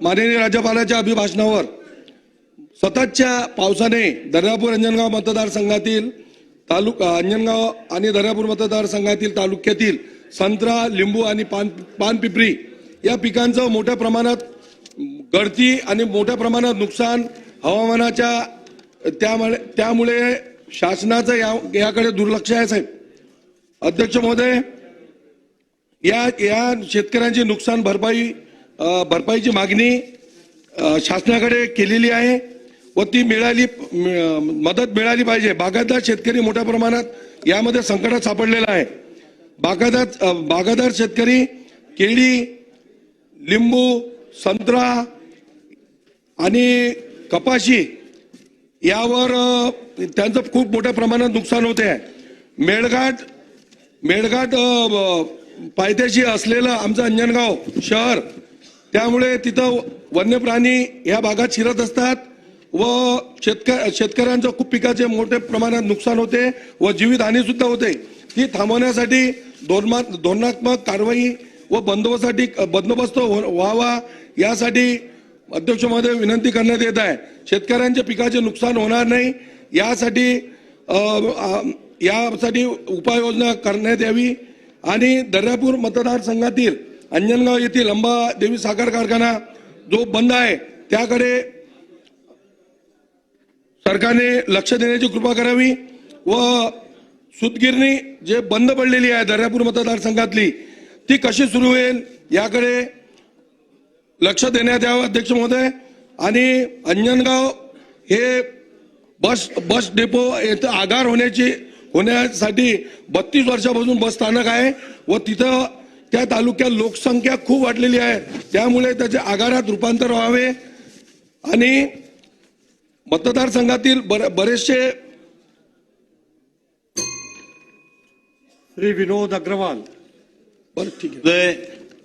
माननीय राज्यपालाच्या अभिभाषणावर सततच्या पावसाने दर्यापूर अंजनगाव मतदारसंघातील तालुका अंजनगाव आणि दर्यापूर मतदारसंघातील तालुक्यातील संत्रा लिंबू आणि पान पानपिपरी या पिकांचं मोठ्या प्रमाणात गळती आणि मोठ्या प्रमाणात नुकसान हवामानाच्या त्यामुळे त्यामुळे शासनाचं या याकडे दुर्लक्ष आहे साहेब. अध्यक्ष महोदय या या शेतकऱ्यांची नुकसान भरपाई भरपाईची मागणी शासनाकडे केलेली आहे व ती मिळाली मदत मिळाली पाहिजे. बागायतदार शेतकरी मोठ्या प्रमाणात यामध्ये संकटात सापडलेला आहे. बागायतदार अ, बागायतदार शेतकरी केळी लिंबू संत्रा आणि कपाशी यावर त्यांचं खूप मोठ्या प्रमाणात नुकसान होते. आहे मेळघाट मेळघाट पायथ्याशी असलेलं आमचं अंजनगाव शहर त्यामुळे तिथं वन्य प्राणी या भागात शिरत असतात व शेतक शेतकऱ्यांचं खूप पिकाचे मोठ्या प्रमाणात नुकसान होते व जीवितहानी सुद्धा होते. ती थांबवण्यासाठी धोरणा धोरणात्मक कारवाई व बंदोबस्तासाठी बंदोबस्त व्हावा यासाठी अध्यक्ष महोदय विनंती करण्यात येत आहे. शेतकऱ्यांच्या पिकाचे नुकसान होणार नाही यासाठी यासाठी उपाययोजना करण्यात यावी आणि दर्यापूर मतदारसंघातील अंजनगाव येथील अंबा देवी साखर कारखाना जो बंद आहे त्याकडे सरकारने लक्ष देण्याची कृपा करावी व सुतगिरणी जे बंद पडलेली आहे दर्यापूर मतदारसंघातली ती कशी सुरू होईल याकडे लक्ष देण्यात यावं अध्यक्ष महोदय. आणि अंजनगाव हे बस बस डेपो येथे आगार होण्याची होण्यासाठी बत्तीस वर्षापासून बस स्थानक आहे व तिथं त्या तालुक्यात लोकसंख्या खूप वाढलेली आहे. त्यामुळे त्याचे आगारात रूपांतर व्हावे. आणि मतदारसंघातील बर- बरेचसे श्री विनोद अग्रवाल. बरं ठीक आहे.